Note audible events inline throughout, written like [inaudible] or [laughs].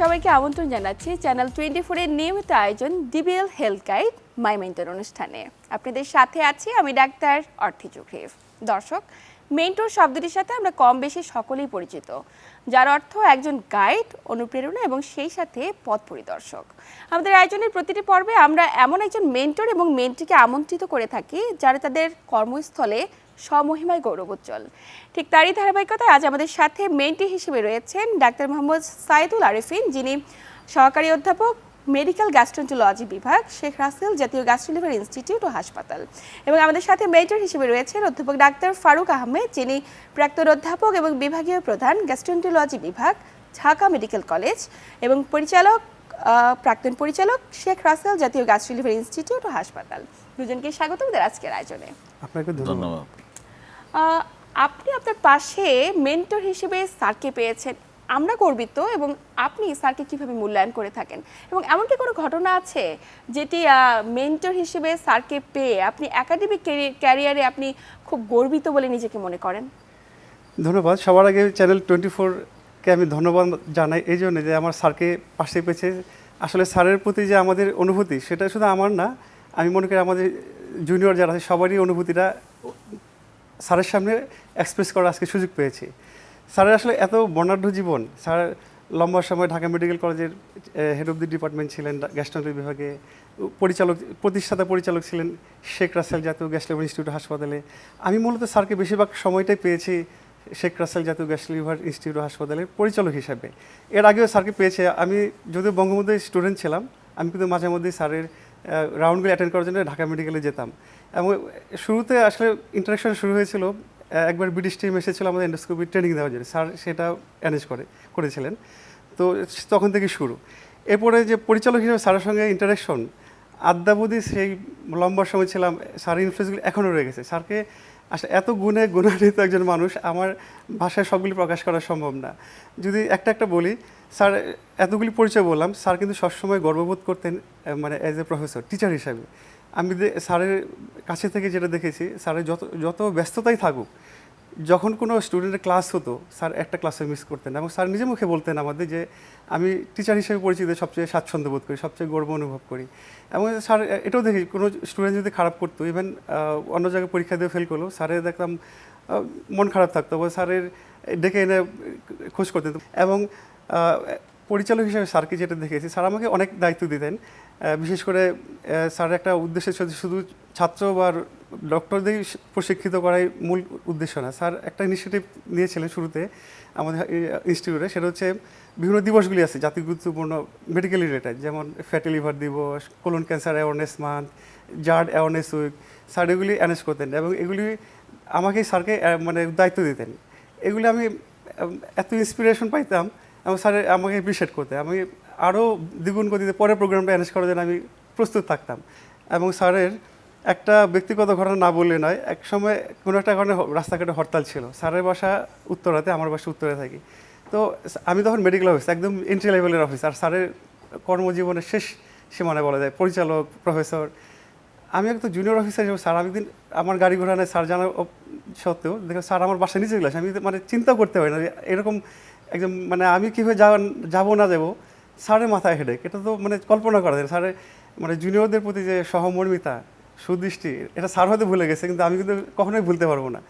সবাইকে আমন্ত্রণ জানাচ্ছি চ্যানেল টোয়েন্টি ফোরের নিয়মিত আয়োজন DBL health guide my mentor অনুষ্ঠানে। আপনাদের সাথে আছি আমি ডাক্তার অর্থি চোখেভ দর্শক মেন্টর শব্দটির সাথে আমরা কম বেশি সকলেই পরিচিত। যার অর্থ একজন গাইড, অনুপ্রেরণা এবং সেই সাথে পথ পরিদর্শক। আমাদের আয়োজনের প্রতিটি পর্বে আমরা এমন একজন মেন্টর এবং মেন্টিকে আমন্ত্রিত করে থাকি, যারা তাদের কর্মস্থলে স্বমহিমায় গৌরবোজ্জ্বল। ঠিক তারই ধারাবাহিকতায় আজ আমাদের সাথে মেন্টি হিসেবে রয়েছেন ডাক্তার মোহাম্মদ সাইদুল আরেফিন, যিনি সহকারী অধ্যাপক মেডিকেল গ্যাস্ট্রোন্টোলজি বিভাগ শেখ রাসেল জাতীয় গ্যাস্ট্রোলিভার ইনস্টিটিউট ও হাসপাতাল। এবং আমাদের সাথে মেন্টর হিসেবে রয়েছেন অধ্যাপক ডাক্তার ফারুক আহমেদ যিনি প্রাক্তন অধ্যাপক এবং বিভাগীয় প্রধান গ্যাস্ট্রোন্টোলজি বিভাগ ঢাকা মেডিকেল কলেজ এবং পরিচালক প্রাক্তন পরিচালক শেখ রাসেল জাতীয় গ্যাস্ট্রোলিভার ইনস্টিটিউট ও হাসপাতাল। দুজনকে স্বাগত আমাদের আজকের আয়োজনে। আপনাকে ধন্যবাদ। আপনি আপনার পাশে মেন্টর হিসেবে স্যারকে পেয়েছেন। আমরা গর্বিত এবং আপনি স্যারকে কীভাবে মূল্যায়ন করে থাকেন। এবং এমন কি কোনো ঘটনা আছে যেটি মেন্টর হিসেবে স্যারকে পেয়ে আপনি একাডেমিক ক্যারিয়ারে আপনি খুব গর্বিত বলে নিজেকে মনে করেন? ধন্যবাদ। সবার আগে চ্যানেল টোয়েন্টি ফোরকে আমি ধন্যবাদ জানাই এই জন্য যে আমার স্যারকে পাশে পেয়েছে। আসলে স্যারের প্রতি যে আমাদের অনুভূতি সেটা শুধু আমার না, আমি মনে করি আমাদের জুনিয়র যারা আছে সবারই অনুভূতিটা স্যারের সামনে এক্সপ্রেস করার আজকে সুযোগ পেয়েছি। স্যারের আসলে এত বর্ণাঢ্য জীবন, স্যার লম্বা সময় ঢাকা মেডিকেল কলেজের হেড অব দি ডিপার্টমেন্ট ছিলেন গ্যাস্ট্রোলজি বিভাগে পরিচালক, প্রতিষ্ঠাতা পরিচালক ছিলেন শেখ রাসেল জাতীয় গ্যাস্ট্রো ইনস্টিটিউট হাসপাতালে। আমি মূলত স্যারকে বেশিরভাগ সময়টাই পেয়েছি শেখ রাসেল জাতীয় গ্যাস লিভার ইনস্টিটিউট হাসপাতালের পরিচালক হিসাবে। এর আগেও স্যারকে পেয়েছে, আমি যদিও বঙ্গবন্ধুর স্টুডেন্ট ছিলাম, আমি কিন্তু মাঝে মধ্যেই স্যারের রাউন্ডগুলো অ্যাটেন্ড করার জন্য ঢাকা মেডিকেলে যেতাম। এবং শুরুতে আসলে ইন্টারাকশন শুরু হয়েছিল একবার ব্রিটিশ টিম এসেছিল আমাদের এন্ডোস্কোপি ট্রেনিং দেওয়ার জন্য। স্যার সেটা অ্যারেঞ্জ করে, করেছিলেন। তো তখন থেকে শুরু। এরপরে যে পরিচালক হিসেবে স্যারের সঙ্গে ইন্টারাকশন আদ্যাবধি সেই লম্বা সময় ছিলাম স্যার ইনফ্লুয়েন্সগুলি এখনও রয়ে গেছে। স্যারকে আসলে এত গুণে গুণান্বিত একজন মানুষ, আমার ভাষায় সবগুলি প্রকাশ করা সম্ভব না। যদি একটা একটা বলি স্যার, এতগুলি পরিচয় বললাম। স্যার কিন্তু সবসময় গর্ববোধ করতেন মানে অ্যাজ এ প্রফেসর টিচার হিসাবে। আমি স্যারের কাছে থেকে যেটা দেখেছি, স্যারের যত যত ব্যস্ততাই থাকুক, যখন কোনো স্টুডেন্টের ক্লাস হতো, স্যার একটা ক্লাসে মিস করতেন এবং স্যার নিজে মুখে বলতেন আমাদের যে, আমি টিচার হিসেবে পরিচিত, সবচেয়ে স্বাচ্ছন্দ্য বোধ করি, সবচেয়ে গর্ব অনুভব করি। এবং স্যার এটাও দেখি, কোনো স্টুডেন্ট যদি খারাপ করতো ইভেন অন্য জায়গায় পরীক্ষা দিয়ে ফেল করল, স্যারের দেখতাম মন খারাপ থাকতো বা স্যারের ডেকে এনে খোঁজ করতেন। এবং পরিচালক হিসেবে স্যারকে যেটা দেখেছি স্যার আমাকে অনেক দায়িত্ব দিতেন। বিশেষ করে আহ, স্যারের একটা উদ্দেশ্য শুধু ছাত্র বা ডক্টরদের প্রশিক্ষিত করাই মূল উদ্দেশ্য না। স্যার একটা ইনিশিয়েটিভ নিয়েছিলেন শুরুতে আমাদের ইনস্টিটিউটে সেটা হচ্ছে বিভিন্ন দিবসগুলি আছে জাতি গুরুত্বপূর্ণ মেডিকেল রিলেটেড যেমন ফ্যাটি লিভার দিবস colon cancer awareness month GERD awareness week sir এগুলি অ্যানেজ করতেন এবং এগুলি আমাকে স্যারকে মানে দায়িত্ব দিতেন। এগুলি আমি এত ইন্সপিরেশন পাইতাম এবং স্যার, আমাকে অ্যাপ্রিসিয়েট করতে। আমি আরও দ্বিগুণ গতিতে পরের প্রোগ্রামটা অ্যারেঞ্জ করার জন্য আমি প্রস্তুত থাকতাম। এবং স্যারের একটা ব্যক্তিগত ঘটনা না বললে নয়, এক সময় কোনো একটা কারণে রাস্তাঘাটে হরতাল ছিল। স্যারের বাসা উত্তরাতে, আমার বাসা উত্তরে থাকি। তো আমি তখন মেডিকেল অফিস একদম এন্ট্রি লেভেলের অফিস আর স্যারের কর্মজীবনের শেষ সীমানায় বলা যায়, পরিচালক প্রফেসর আমি একটু জুনিয়র অফিসার হিসেবে, স্যার, আমি দিন আমার গাড়ি ঘোড়া নেই স্যার অপ- সত্ত্বেও, দেখো, স্যার, আমার বাসায় নিচে গেলাস আমি মানে চিন্তা করতে পারি না এরকম একদম মানে আমি কীভাবে যাব না যাব স্যারের মাথায় হেডেক। এটা তো মানে কল্পনা করা যায়। স্যারের মানে জুনিয়রদের প্রতি যে সহমর্মিতা, সুদৃষ্টি, এটা স্যার হয়তো ভুলে গেছে, কিন্তু আমি কিন্তু কখনোই ভুলতে পারব না।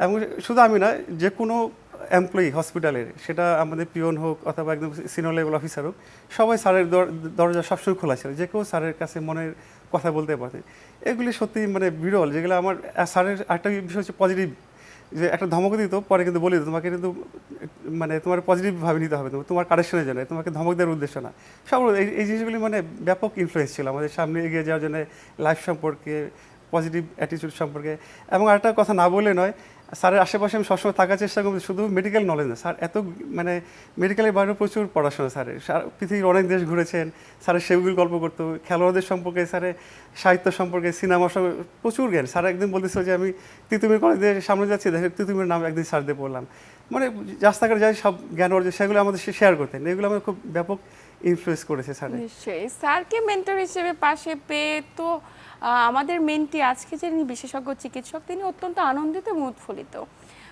এবং শুধু আমি না, যে কোনো এমপ্লয়ি হসপিটালের সেটা আমাদের পিওন হোক অথবা একদম সিনিয়র লেভেল অফিসার হোক, সবাই স্যারের দর- দরজা সবসময় খোলা ছিল। যে কেউ স্যারের কাছে মনের কথা বলতে পারে। এগুলি সত্যি মানে বিরল, যেগুলো আমার, স্যারের একটা বিষয় হচ্ছে পজিটিভ যে একটা ধমক দিত, পরে কিন্তু বলে দিত, তোমাকে কিন্তু মানে তোমার পজিটিভ ভাবে নিতে হবে, তোমার- কারেকশনের জন্য, তোমাকে ধমক দেওয়ার উদ্দেশ্য না। সব এই এই জিনিসগুলি মানে ব্যাপক ইনফ্লুয়েন্স ছিল আমাদের সামনে এগিয়ে যাওয়ার জন্য লাইফ সম্পর্কে পজিটিভ অ্যাটিটিউড সম্পর্কে। এবং আরেকটা কথা না বলে নয় স্যারের আশেপাশে আমি সবসময় থাকার চেষ্টা করি শুধু মেডিকেল নলেজ না। স্যার এত মানে মেডিকেলের বাইরেও প্রচুর পড়াশোনা স্যারের স্যার পৃথিবীর অনেক দেশ ঘুরেছেন, স্যারের সেগুলি গল্প করতো, খেলোয়াড়দের সম্পর্কে, স্যারের সাহিত্য সম্পর্কে, সিনেমা সম্পর্কে প্রচুর জ্ঞান। স্যার একদিন বলতেছিল যে, আমি তিতুমির কলেজের সামনে যাচ্ছি দেখে তিতুমির নাম একদিন স্যার দিয়ে পড়লাম মানে রাস্তাঘাটে যাই, সব জ্ঞান অর্জন, সেগুলো আমাদের শেয়ার করতেন। এগুলো আমার খুব ব্যাপক ইনফ্লুয়েন্স করেছে স্যার স্যারকে মেন্টর হিসেবে পাশে পেয়ে তো আমাদের মেনটি আজকে যে বিশেষজ্ঞ চিকিৎসক, তিনি অত্যন্ত আনন্দিত এবং উৎফুল্লিত।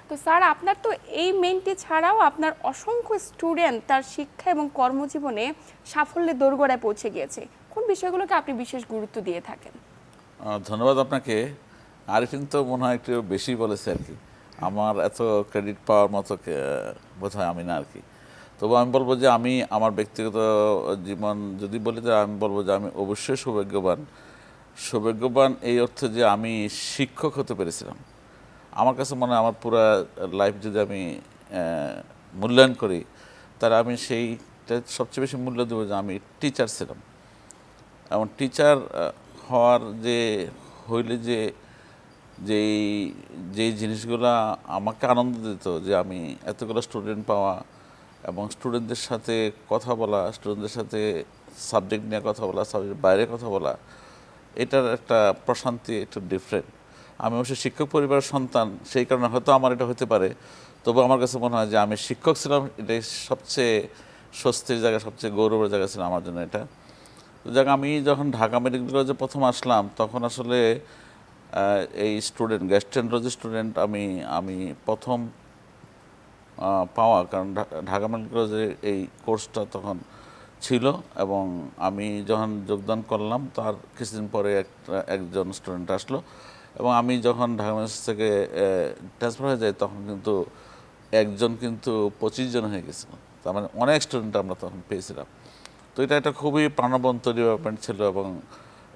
তো স্যার, আপনার তো এই মেনটি ছাড়াও আপনার অসংখ্য স্টুডেন্ট তার শিক্ষা এবং কর্মজীবনে সাফল্যের দোরগোড়ায় পৌঁছে গিয়েছে। কোন বিষয়গুলোকে আপনি বিশেষ গুরুত্ব দিয়ে থাকেন? ধন্যবাদ আপনাকে। আরিফিন তো মনে হয় একটু বেশি বলেছে আর কি। আমার এত ক্রেডিট পাওয়ার মতো বোধ হয় আমি না আর কি। তবু আমি বলব যে আমি আমার ব্যক্তিগত জীবন যদি বলি, তো আমি বলব যে আমি অবশ্যই সৌভাগ্যবান। সৌভাগ্যবান এই অর্থে যে আমি শিক্ষক হতে পেরেছিলাম। আমার কাছে মনে হয় আমার পুরা লাইফ যদি আমি মূল্যায়ন করি, তাহলে আমি সেইটা সবচেয়ে বেশি মূল্য দেবো যে আমি টিচার ছিলাম। এবং টিচার হওয়ার যে, হইলে যে, যেই যেই জিনিসগুলা আমাকে আনন্দ দিত যে আমি এতগুলো স্টুডেন্ট পাওয়া এবং স্টুডেন্টদের সাথে কথা বলা স্টুডেন্টদের সাথে সাবজেক্ট নিয়ে কথা বলা সাবজেক্ট বাইরে কথা বলা এটার একটা প্রশান্তি একটু ডিফারেন্ট আমি অবশ্যই শিক্ষক পরিবারের সন্তান, সেই কারণে হয়তো আমার এটা হতে পারে। তবু আমার কাছে মনে হয় যে আমি শিক্ষক ছিলাম, এটাই সবচেয়ে স্বস্তির জায়গা, সবচেয়ে গৌরবের জায়গা ছিল আমার জন্য এটা। তো যাক, আমি যখন ঢাকা মেডিকেল কলেজে প্রথম আসলাম, তখন আসলে এই স্টুডেন্ট গ্যাস্ট্রেন্ট্রোলজি স্টুডেন্ট আমি আমি প্রথম পাওয়া। কারণ ঢাকা মেডিকেল কলেজে এই কোর্সটা তখন ছিল এবং আমি যখন যোগদান করলাম, তার কিছুদিন পরে একটা, একজন স্টুডেন্ট আসলো এবং আমি যখন ঢাকা মেডিকেল থেকে ট্রান্সফার হয়ে যাই, তখন কিন্তু একজন কিন্তু পঁচিশ জন হয়ে গেছিল। তার মানে অনেক স্টুডেন্ট আমরা তখন পেয়েছিলাম। তো এটা একটা খুবই প্রাণবন্ত ডেভেলপমেন্ট ছিল এবং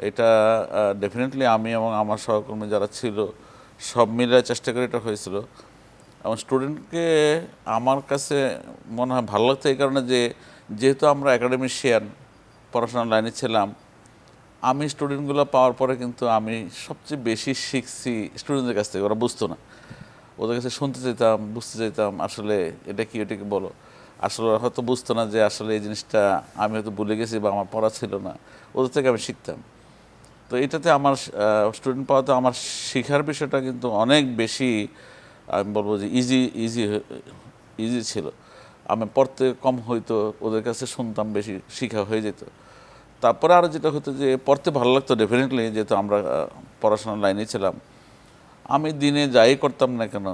এটা ডেফিনেটলি আমি এবং আমার সহকর্মী যারা ছিল, সব মিলে চেষ্টা করে এটা হয়েছিল। এবং স্টুডেন্টকে আমার কাছে মনে হয় ভালো লাগতো এই কারণে যে যেহেতু আমরা একাডেমিশিয়ান পড়াশোনার লাইনে ছিলাম, আমি স্টুডেন্টগুলো পাওয়ার পরে কিন্তু আমি সবচেয়ে বেশি শিখছি স্টুডেন্টদের কাছ থেকে। ওরা বুঝতো না। ওদের কাছে শুনতে চাইতাম, বুঝতে চাইতাম, আসলে এটা কি, ওটা কি বলো? আসলে ওরা হয়তো বুঝতো না যে আসলে এই জিনিসটা আমি হয়তো ভুলে গেছি বা আমার পড়া ছিল না। ওদের থেকে আমি শিখতাম। তো এটাতে আমার স্টুডেন্ট পাওয়াতে আমার শেখার বিষয়টা কিন্তু অনেক বেশি, আমি বলব যে ইজি ইজি ইজি ছিল। আমি পড়তে কম হইতো, ওদের কাছে শুনতাম বেশি, শিখা হয়ে যেত। তারপরে আরও যেটা হতো যে, পড়তে ভালো লাগতো ডেফিনেটলি যেহেতু আমরা পড়াশোনার লাইনে ছিলাম। আমি দিনে যাই করতাম না কেন,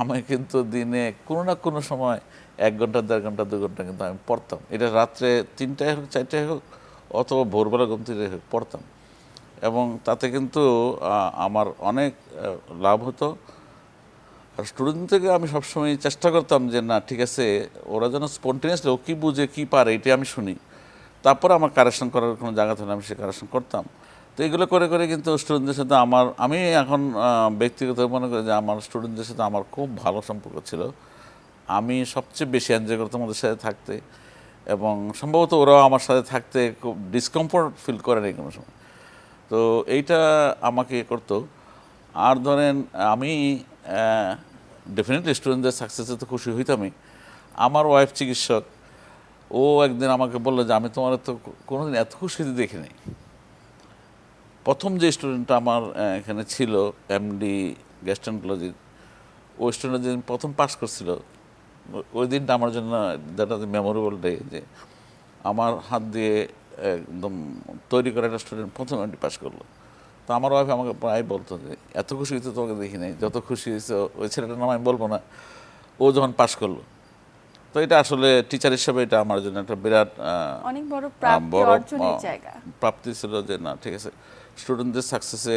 আমি কিন্তু দিনে কোনো না কোনো সময় এক ঘণ্টা, দেড় ঘণ্টা, দু ঘণ্টা কিন্তু আমি পড়তাম। এটা রাত্রে তিনটায় হোক, চারটায় হোক, অথবা ভোরবেলা ঘুম থেকে হোক, পড়তাম। এবং তাতে কিন্তু আমার অনেক লাভ হতো। আর স্টুডেন্ট থেকে আমি সবসময় চেষ্টা করতাম যে, না, ঠিক আছে, ওরা যেন স্পন্টেনিয়াসলি ও কী বুঝে কী পারে, এটাই আমি শুনি। তারপর আমার কারেকশন করার কোনো জায়গা থাকলে আমি সে কারেকশন করতাম। তো এগুলো করে করে কিন্তু স্টুডেন্টদের সাথে আমার, আমি এখন ব্যক্তিগত মনে করি যে, আমার স্টুডেন্টদের সাথে আমার খুব ভালো সম্পর্ক ছিল। আমি সবচেয়ে বেশি এনজয় করতাম ওদের সাথে থাকতে এবং সম্ভবত ওরাও আমার সাথে থাকতে খুব ডিসকমফোর্ট ফিল করে নেই কোনো সময়। তো এইটা আমাকে করতো। আর ধরেন, আমি ডেফিনেটলি স্টুডেন্টদের সাকসেসে তো খুশি হইতামই। আমার ওয়াইফ চিকিৎসক, ও একদিন আমাকে বলল যে, আমি তোমার তো কোনোদিন এত খুশি দেখিনি। প্রথম যে স্টুডেন্টটা আমার এখানে ছিল এমডি গ্যাস্ট্রেন্টোলজির ওই স্টুডেন্ট যেদিন প্রথম পাস করছিল, ওই দিনটা আমার জন্য দ্যাট আজ মেমোরেবল ডে যে, আমার হাত দিয়ে, একদম তৈরি করা একটা স্টুডেন্ট প্রথম এমডি পাস করল। তো আমার ওয়াইফ আমাকে প্রায় বলতো যে এত খুশি হয়েছে তোমাকে দেখি নাই যত খুশি হয়েছে ওই ছেলেটার নাম আমি বলব না। ও যখন পাশ করল। তো এটা আসলে টিচার হিসেবে এটা আমার জন্য একটা বিরাট অনেক বড় জায়গা। প্রাপ্তি ছিল যে না ঠিক আছে। স্টুডেন্টদের সাকসেসে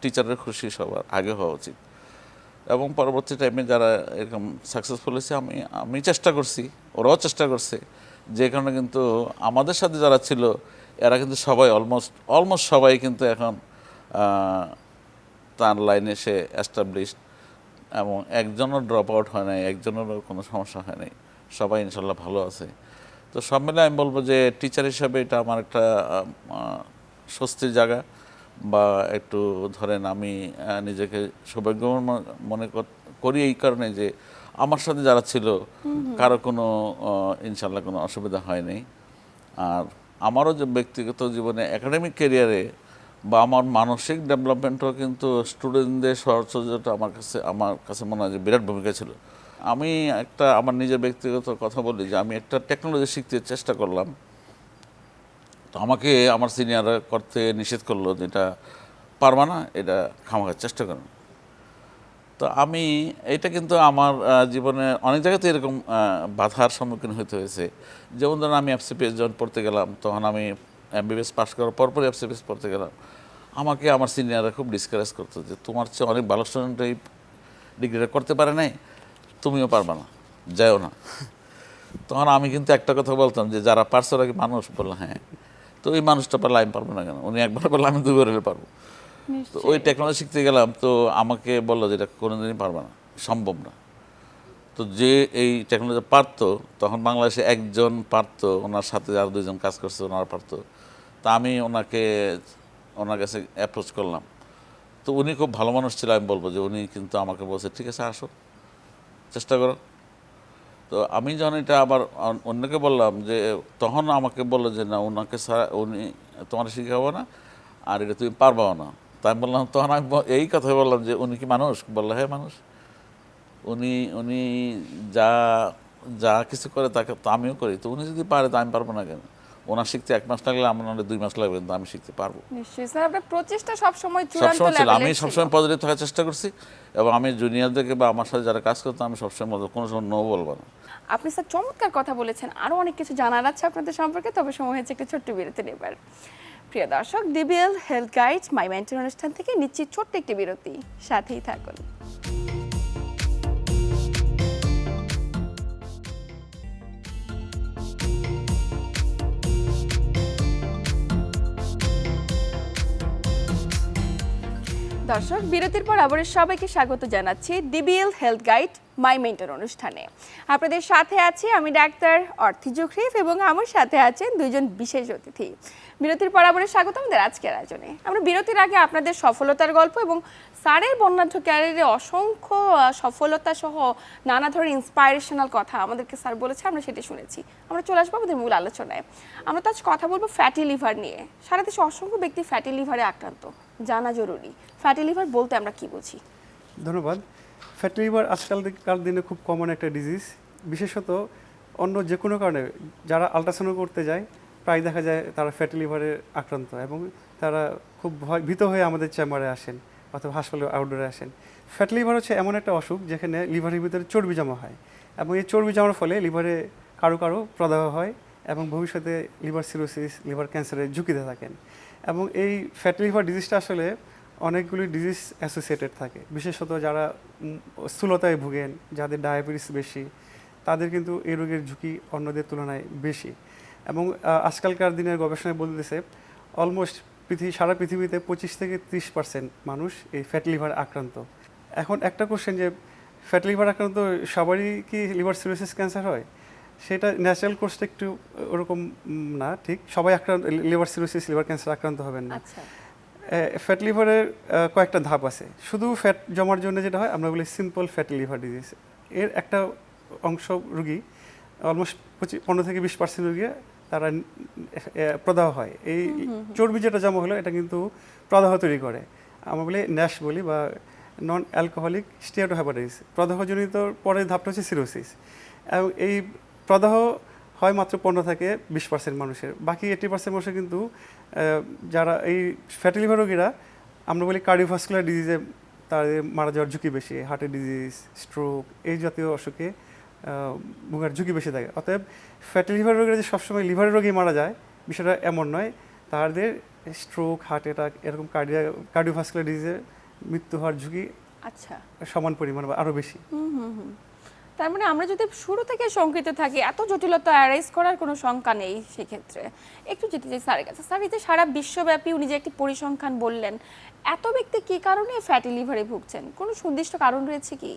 টিচারের খুশি সবার আগে হওয়া উচিত। এবং পরবর্তী টাইমে যারা এরকম সাকসেসফুল হয়েছে আমি আমি চেষ্টা করছি ওরাও চেষ্টা করছে। যে কারণে কিন্তু আমাদের সাথে যারা ছিল এরা কিন্তু সবাই অলমোস্ট অলমোস্ট সবাই কিন্তু এখন তার লাইনে সে অ্যাস্টাবলিশড এবং একজনও ড্রপ আউট হয় নাই একজনেরও কোনো সমস্যা হয় নাই। সবাই ইনশাল্লাহ ভালো আছে। তো সব মিলে আমি বলব যে টিচার হিসাবে এটা আমার একটা স্বস্তির জায়গা বা একটু ধরেন আমি নিজেকে সৌভাগ্যবান ম- মনে কর- করি এই কারণে যে আমার সাথে যারা ছিল কারও কোনো ইনশাল্লাহ কোনো অসুবিধা হয়নি আর আমারও যে ব্যক্তিগত জীবনে একাডেমিক ক্যারিয়ারে বা আমার মানসিক ডেভেলপমেন্টও কিন্তু স্টুডেন্টদের সহচর্যটা আমার কাছে আমার কাছে মনে হয় যে বিরাট ভূমিকা ছিল। আমি একটা, আমার নিজের ব্যক্তিগত কথা বলি যে আমি একটা টেকনোলজি শিখতে চেষ্টা করলাম। তো আমাকে আমার সিনিয়ররা করতে নিষেধ করল যে এটা পারবা না, এটা খামাখার চেষ্টা করেন তো তো আমি, এটা কিন্তু আমার জীবনে অনেক জায়গাতে এরকম বাধার সম্মুখীন হতে হয়েছে। যেমন ধরুন আমি এফসিপিএস যখন পড়তে গেলাম, তখন আমি এমবিবিএস পাশ করার পর পরপরই এফসিপিএস পড়তে গেলাম। আমাকে আমার সিনিয়ররা খুব ডিসকারেজ করতো যে তোমার চেয়ে অনেক ভালো স্টুডেন্ট এই ডিগ্রিটা করতে পারে নাই তুমিও পারবা না যাও না। [laughs] তখন আমি কিন্তু একটা কথা বলতাম যে যারা পারছে ওরা কি মানুষ? বলল হ্যাঁ। তো ওই মানুষটা পারলে আমি পারব না কেন? উনি একবার পারলে আমি দুবার হলে পারব। তো ওই টেকনোলজি শিখতে গেলাম তো আমাকে বলল যে এটা কোনোদিনই পারবে না সম্ভব না। তো যে এই টেকনোলজি পারতো তখন বাংলাদেশে একজন পারতো ওনার সাথে আর দুইজন কাজ করছে ওনারা পারতো। তা আমি ওনাকে, ওনার কাছে অ্যাপ্রোচ করলাম। তো উনি খুব ভালো মানুষ ছিল, আমি বলব যে উনি কিন্তু আমাকে বলছে, ঠিক আছে, আসো। চেষ্টা করো। তো আমি যখন এটা আবার অন্যকে বললাম যে, তখন আমাকে বলল যে, না ওনাকে ছাড়া, উনি তোমার শিখাবো না, আর এটা তুমি পারবাও না। তাই বললাম, তখন আমি এই কথা বললাম যে, উনি কি মানুষ? বলল হ্যাঁ মানুষ। উনি উনি যা যা কিছু করে তাকে, তো আমিও করি। তো উনি যদি পারে, তো আমি পারব না কেন? ওনার শিখতে এক মাস লাগলে আমার দুই মাস লাগবে কিন্তু আমি শিখতে পারব। নিশ্চয়ই। স্যার আপনার প্রচেষ্টা সবসময় চূড়ান্ত আমি সবসময় পজিটিভ থাকার চেষ্টা করছি এবং আমি জুনিয়রদেরকে বা আমার সাথে যারা কাজ করতো আমি সবসময় বলব, কোনো সময় নো বলব না। আপনি স্যার চমৎকার কথা বলেছেন। আরও অনেক কিছু জানার আছে আপনাদের সম্পর্কে তবে সময় হয়েছে একটু ছোট্ট বিরতি নেবার। প্রিয় দর্শক DBL health guide my maintain অনুষ্ঠান থেকে নিচ্ছি ছোট্ট একটি বিরতি। সাথেই থাকুন। দর্শক, বিরতির পর আবার সবাইকে স্বাগত জানাচ্ছি DBL health guide my mentor অনুষ্ঠানে। আপনাদের সাথে আছি আমি ডাক্তার অর্থি জুখরিফ এবং আমার সাথে আছেন দুজন বিশেষ অতিথি। বিরতির পর আবার স্বাগত আমাদের আজকের আয়োজনে। আমরা বিরতির আগে আপনাদের সফলতার গল্প এবং স্যারের বর্ণাঢ্য ক্যারিয়ারে অসংখ্য সফলতা সহ নানা ধরনের ইন্সপায়ারেশনাল কথা আমাদেরকে স্যার বলেছে, আমরা সেটা শুনেছি। আমরা চলে আসব আমাদের মূল আলোচনায়। আমরা তো আজ কথা বলব ফ্যাটি লিভার নিয়ে। সারা দেশে অসংখ্য ব্যক্তি ফ্যাটি লিভারে আক্রান্ত। জানা জরুরি। ফ্যাটি লিভার বলতে আমরা কি বুঝি? ধন্যবাদ। ফ্যাটি লিভার আজকালকার দিনে খুব কমন একটা ডিজিজ বিশেষত অন্য যে কোনো কারণে, যারা আলট্রাসাউন্ড করতে যায়, প্রায় দেখা যায় তারা ফ্যাটি লিভারে আক্রান্ত এবং তারা খুব ভয়, ভীত হয়ে আমাদের চেম্বারে আসেন। অথবা হাসপাতালে আউটডোরে আসেন। ফ্যাট লিভার হচ্ছে এমন একটা অসুখ যেখানে লিভারের ভিতরে চর্বি জমা হয় এবং এই চর্বি জমার ফলে লিভারে কারও কারও প্রদাহ হয় এবং ভবিষ্যতে লিভার সিরোসিস লিভার ক্যান্সারের ঝুঁকিতে থাকেন। এবং এই ফ্যাটি লিভার ডিজিজটা আসলে অনেকগুলি ডিজিজ অ্যাসোসিয়েটেড থাকে। বিশেষত যারা স্থূলতায় ভুগেন, যাদের ডায়াবেটিস বেশি, তাদের কিন্তু এই রোগের ঝুঁকি অন্যদের তুলনায় বেশি। এবং আজকালকার দিনের গবেষণায় বলতেছে অলমোস্ট পৃথিবী সারা পৃথিবীতে পঁচিশ থেকে ত্রিশ পার্সেন্ট মানুষ এই ফ্যাট লিভার আক্রান্ত। এখন একটা কোশ্চেন যে ফ্যাট লিভার আক্রান্ত সবারই কি লিভার সিরোসিস ক্যান্সার হয়? সেটা ন্যাচারাল কোর্সটা একটু ওরকম না ঠিক? সবাই আক্রান্ত লিভার সিরোসিস লিভার ক্যান্সার আক্রান্ত হবেন না। আচ্ছা। ফ্যাট লিভারের কয়েকটা ধাপ আছে। শুধু ফ্যাট জমার জন্য যেটা হয় আমরা বলি সিম্পল ফ্যাট লিভার ডিজিজ এর একটা অংশ রুগী অলমোস্ট পঁচিশ পনেরো থেকে বিশ পার্সেন্ট রুগী তারা প্রদাহ হয়। এই চর্বি যেটা জমা হলো এটা কিন্তু প্রদাহ তৈরি করে। আমরা বলি ন্যাশ বলি বা নন অ্যালকোহলিক স্টিয়াটোহাইপাটাইটিস প্রদাহজনিত পরের ধাপটা হচ্ছে সিরোসিস এবং এই প্রদাহ হয় মাত্র পনেরো থেকে বিশ পার্সেন্ট মানুষের। বাকি এইটি পার্সেন্ট মানুষের কিন্তু যারা এই ফ্যাটি লিভার রোগীরা আমরা বলি কার্ডিওভাস্কুলার ডিজিজে তাদের মারা যাওয়ার ঝুঁকি বেশি হার্টের ডিজিজ স্ট্রোক এই জাতীয় অসুখে ভোগার ঝুঁকি বেশি থাকে। অতএব ফ্যাটি লিভার রোগীরা যে সবসময় লিভারের রোগী মারা যায় বিষয়টা এমন নয় তাদের স্ট্রোক হার্ট অ্যাটাক এরকম কার্ডিয়া কার্ডিওভাস্কুলার ডিজিজে মৃত্যু হওয়ার ঝুঁকি আচ্ছা। সমান পরিমাণ বা আরও বেশি। তার মানে আমরা যদি শুরু থেকে শঙ্কিত থাকি এত জটিলতা অ্যারাইজ করার কোনো শঙ্কা নেই সেক্ষেত্রে। একটু যেতে চাই স্যারের কাছে। স্যার এই যে সারা বিশ্বব্যাপী উনি যে একটি পরিসংখ্যান বললেন এত ব্যক্তি কি কারণে ফ্যাটি লিভারে ভুগছেন? কোনো সুনির্দিষ্ট কারণ রয়েছে কি?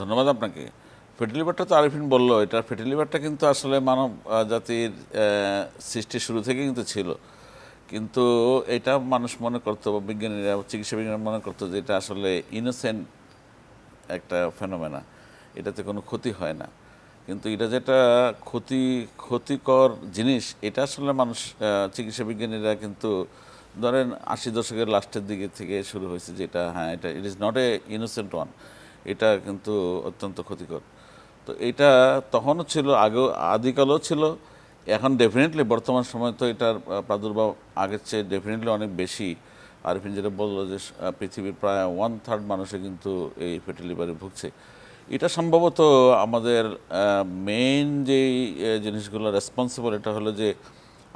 ধন্যবাদ আপনাকে। ফেটি লিভারটা তো আরিফিন বলল, এটা ফেটি লিভারটা কিন্তু আসলে মানব জাতির সৃষ্টি শুরু থেকে কিন্তু ছিল। কিন্তু এটা মানুষ মনে করতো, বা বিজ্ঞানীরা, চিকিৎসা বিজ্ঞানী মনে করতো যে এটা আসলে ইনোসেন্ট একটা ফেনোমেনা এটাতে কোনো ক্ষতি হয় না। কিন্তু এটা যেটা ক্ষতি, ক্ষতিকর জিনিস, এটা আসলে মানুষ চিকিৎসা বিজ্ঞানীরা কিন্তু ধরেন আশি দশকের লাস্টের দিকে থেকে শুরু হয়েছে যেটা হ্যাঁ এটা it is not a innocent one এটা কিন্তু অত্যন্ত ক্ষতিকর। তো এটা তখনও ছিল আগেও আদিকালেও ছিল। এখন ডেফিনেটলি বর্তমান সময় তো এটার প্রাদুর্ভাব আগের চেয়ে ডেফিনেটলি অনেক বেশি। আরিফিন যেটা বলল যে পৃথিবীর প্রায় ওয়ান থার্ড মানুষে কিন্তু এই ফ্যাটি লিভারে ভুগছে। এটা সম্ভবত আমাদের মেইন যেই জিনিসগুলো রেসপন্সিবল এটা হলো যে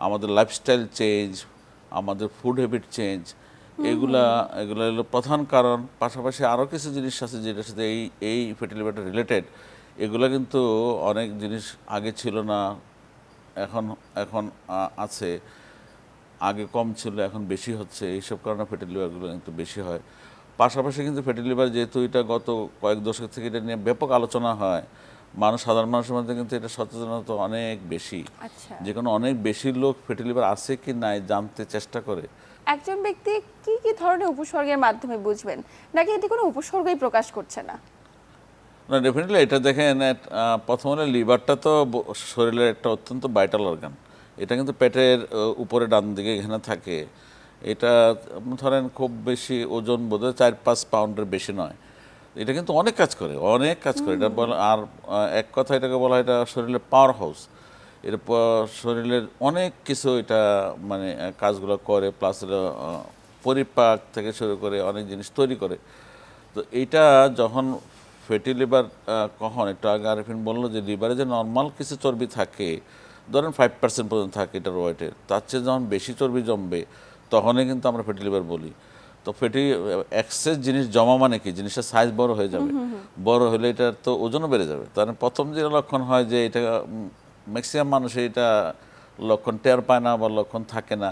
আমাদের লাইফস্টাইল চেঞ্জ আমাদের ফুড হ্যাবিট চেঞ্জ এগুলা এগুলো হলো প্রধান কারণ। পাশাপাশি আরও কিছু জিনিস আছে যেটার সাথে এই এই ফ্যাটি লিভারটা রিলেটেড এগুলো কিন্তু অনেক জিনিস আগে ছিল না এখন এখন আছে। আগে কম ছিল এখন বেশি হচ্ছে। এইসব কারণে ফ্যাটি লিভারগুলো কিন্তু বেশি হয়। পাশাপাশি কিন্তু ফ্যাটি লিভার যেহেতু এটা গত কয়েক দশক থেকে এটা নিয়ে ব্যাপক আলোচনা হয় মানুষ সাধারণ মানুষের মধ্যে কিন্তু এটা সচেতনতা অনেক বেশি। আচ্ছা। যে কোনো অনেক বেশি লোক ফ্যাটি লিভার আছে কি নাই জানতে চেষ্টা করে। একজন ব্যক্তি কি কি ধরনের উপসর্গের মাধ্যমে বুঝবেন? নাকি এটি কোনো উপসর্গই প্রকাশ করছে না? না ডেফিনেটলি এটা দেখেন এট- প্রথম হলে লিভারটা তো শরীরের একটা অত্যন্ত ভাইটাল অর্গান এটা কিন্তু পেটের উপরে ডান দিকে এখানে থাকে। এটা ধরেন খুব বেশি ওজন বোধহয় চার পাঁচ পাউন্ডের বেশি নয়। এটা কিন্তু অনেক কাজ করে, অনেক কাজ করে। এটা বলা আর এক কথা এটাকে বলা হয় এটা শরীরের পাওয়ার হাউস এর প- শরীরের অনেক কিছু এটা মানে কাজগুলো করে প্লাস এটা পরিপাক থেকে শুরু করে অনেক জিনিস তৈরি করে। তো এইটা যখন ফ্যাটি লিভার কখন? একটু আগে আরিফিন বলল যে লিভারে যে নর্মাল কিছু চর্বি থাকে ধরেন ফাইভ পার্সেন্ট পর্যন্ত থাকে এটার ওয়েটের তার চেয়ে যখন বেশি চর্বি জমবে তখনই কিন্তু আমরা ফ্যাটি লিভার বলি। তো ফ্যাটি এক্সেস জিনিস জমা মানে কি? জিনিসটা সাইজ বড় হয়ে যাবে। বড় হলে এটার তো ওজনও বেড়ে যাবে। তার মানে প্রথম যে লক্ষণ হয় যে এটা ম্যাক্সিমাম মানুষের এটা লক্ষণ টের পায় না বা লক্ষণ থাকে না।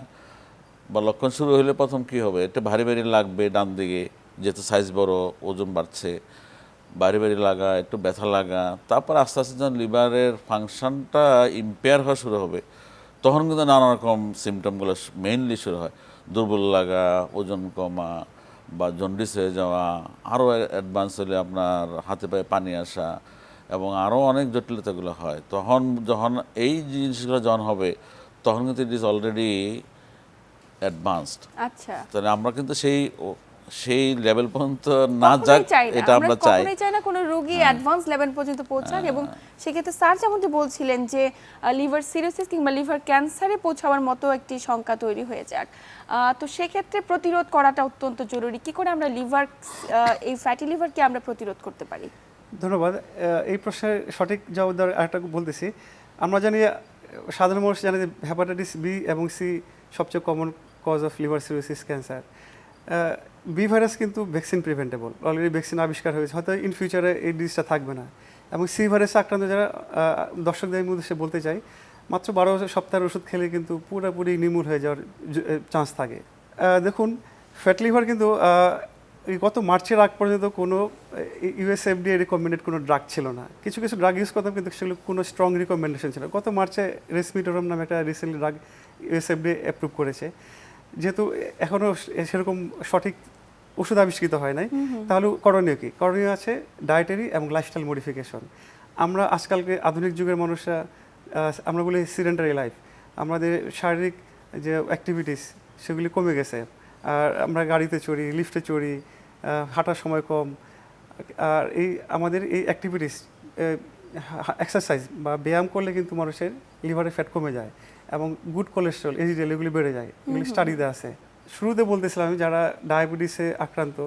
বা লক্ষণ শুরু হলে প্রথম কি হবে? একটু ভারী ভারী লাগবে ডান দিকে যেহেতু সাইজ বড় ওজন বাড়ছে। ভারী বাড়ি লাগা একটু ব্যথা লাগা তারপর আস্তে আস্তে যখন লিভারের ফাংশনটা ইম্পেয়ার হওয়া শুরু হবে তখন কিন্তু নানা রকম সিমটমগুলো মেইনলি শুরু হয়। দুর্বল লাগা ওজন কমা বা জন্ডিস হয়ে যাওয়া আরও অ্যাডভান্স হলে আপনার হাতে পায়ে পানি আসা এবং আরও অনেক জটিলতাগুলো হয়। তখন যখন এই জিনিসগুলো যখন হবে তখন কিন্তু ইট ইজ অলরেডি অ্যাডভান্সড আচ্ছা। তাহলে আমরা কিন্তু সেই সেই লেভেল পর্যন্ত না যাক। এটা আমরা চাই। হ্যাঁ। কখনোই চাই না কোনো রোগী অ্যাডভান্স লেভেল পর্যন্ত পৌঁছাক এবং সেক্ষেত্রে স্যার যেমনটি বলছিলেন যে লিভার সিরোসিস কিংবা লিভার ক্যান্সারে পৌঁছাবার মতো একটি শঙ্কা তৈরি হয়ে যাক। তো সেক্ষেত্রে প্রতিরোধ করাটা অত্যন্ত জরুরি। কি করে আমরা লিভার এই ফ্যাটি লিভারকে আমরা প্রতিরোধ করতে পারি? ধন্যবাদ। এই প্রশ্নের সঠিক জবাব দেওয়ার আরেকটা বলতেছি। আমরা জানি সাধারণ মানুষ জানে যে হ্যাপাটাইটিস বি এবং সি সবচেয়ে common cause of liver cirrhosis cancer B virus কিন্তু ভ্যাকসিন প্রিভেন্টেবল অলরেডি ভ্যাকসিন আবিষ্কার হয়েছে। হয়তো ইন ফিউচারে এই ডিজিজটা থাকবে না। এবং সি ভাইরাসে আক্রান্ত যারা দর্শকদের উদ্দেশ্যে বলতে চাই, মাত্র বারো সপ্তাহের ওষুধ খেলে কিন্তু পুরোপুরি নির্মূল হয়ে যাওয়ার চান্স থাকে। দেখুন ফ্যাট লিভার কিন্তু গত মার্চের আগ পর্যন্ত কোনো ইউএসএফডিএ রিকমেন্ডেড কোনো ড্রাগ ছিল না। কিছু কিছু ড্রাগ ইউজ করতাম কিন্তু সেগুলো কোনো স্ট্রং রিকমেন্ডেশন ছিল গত মার্চে রেসমিটোরম নামে একটা রিসেন্টলি ড্রাগ ইউএসএফডিএ অ্যাপ্রুভ করেছে। যেহেতু এখনও সেরকম সঠিক ওষুধ আবিষ্কৃত হয় নাই। তাহলে করণীয় কি? করণীয় আছে ডায়েটারি এবং লাইফস্টাইল মডিফিকেশন আমরা আজকালকে আধুনিক যুগের মানুষরা আমরা বলি সিডেন্টারি লাইফ আমাদের শারীরিক যে অ্যাক্টিভিটিস সেগুলি কমে গেছে। আর আমরা গাড়িতে চড়ি লিফটে চড়ি হাঁটার সময় কম। আর এই আমাদের এই অ্যাক্টিভিটিস এক্সারসাইজ বা ব্যায়াম করলে কিন্তু মানুষের লিভারের ফ্যাট কমে যায় এবং গুড কোলেস্ট্রল এজিডেল এগুলি বেড়ে যায়। এগুলি স্টাডিতে আছে। শুরুতে বলতেছিলাম আমি যারা ডায়াবেটিসে আক্রান্ত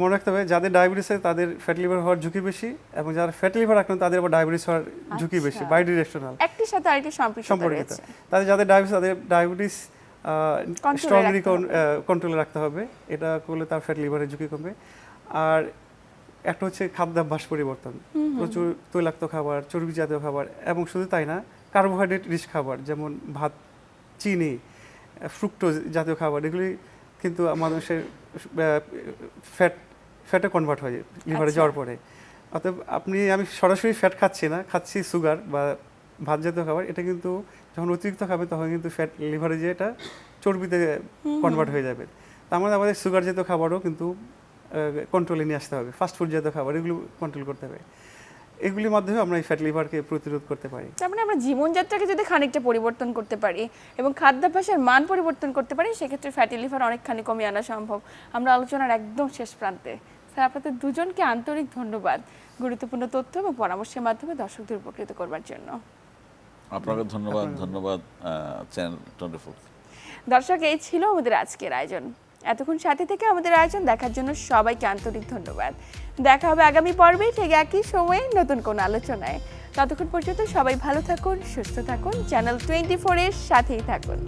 মনে রাখতে হবে যাদের ডায়াবেটিসে তাদের ফ্যাট লিভার হওয়ার ঝুঁকি বেশি এবং যারা ফ্যাট লিভার আক্রান্ত তাদের আবার ডায়াবেটিস হওয়ার ঝুঁকি বেশি আচ্ছা। বাই ডিরেকশনাল একটির সাথে আরেকটি সম্পর্কিত। তাদের যাদের ডায়াবেটিস তাদের ডায়াবেটিস স্ট্রংলি কন্ট্রোলে রাখতে হবে। এটা করলে তার ফ্যাট লিভারের ঝুঁকি কমবে। আর একটা হচ্ছে খাদ্যাভ্যাস পরিবর্তন। প্রচুর তৈলাক্ত খাবার চর্বি জাতীয় খাবার এবং শুধু তাই না কার্বোহাইড্রেট রিচ খাবার যেমন ভাত চিনি ফ্রুক্টোজ জাতীয় খাবার এগুলি কিন্তু মানুষের ফ্যাট ফ্যাটে কনভার্ট হয়ে লিভারে আচ্ছা। যাওয়ার পরে অতএব আপনি আমি সরাসরি ফ্যাট খাচ্ছি না খাচ্ছি সুগার বা ভাত জাতীয় খাবার এটা কিন্তু যখন অতিরিক্ত খাবে তখন কিন্তু ফ্যাট লিভারে যে এটা চর্বিতে কনভার্ট হয়ে যাবে। তার মানে আমাদের সুগার জাতীয় খাবারও কিন্তু কন্ট্রোলে নিয়ে আসতে হবে। ফাস্ট ফুড জাতীয় খাবার এগুলো কন্ট্রোল করতে হবে। এগুলির মাধ্যমে আমরা এই ফ্যাট লিভারকে প্রতিরোধ করতে পারি। তার মানে আমরা জীবনযাত্রাকে যদি খানিকটা পরিবর্তন করতে পারি এবং খাদ্যাভ্যাসের মান পরিবর্তন করতে পারি সেক্ষেত্রে ফ্যাটি লিভার অনেকখানি কমিয়ে আনা সম্ভব। আমরা আলোচনার একদম শেষ প্রান্তে। স্যার আপনাদের দুজনকে আন্তরিক ধন্যবাদ গুরুত্বপূর্ণ তথ্য এবং পরামর্শের মাধ্যমে দর্শকদের উপকৃত করবার জন্য। আপনাকে ধন্যবাদ ধন্যবাদ চ্যানেল টোয়েন্টি ফোর। দর্শক এই ছিল আমাদের আজকের আয়োজন। এতক্ষণ সাথে থেকে আমাদের আয়োজন দেখার জন্য সবাইকে আন্তরিক ধন্যবাদ। দেখা হবে আগামী পর্বে ঠিক একই সময়ে নতুন কোন আলোচনায়। ততক্ষণ পর্যন্ত সবাই ভালো থাকুন, সুস্থ থাকুন, চ্যানেল টোয়েন্টি ফোর এর সাথেই থাকুন।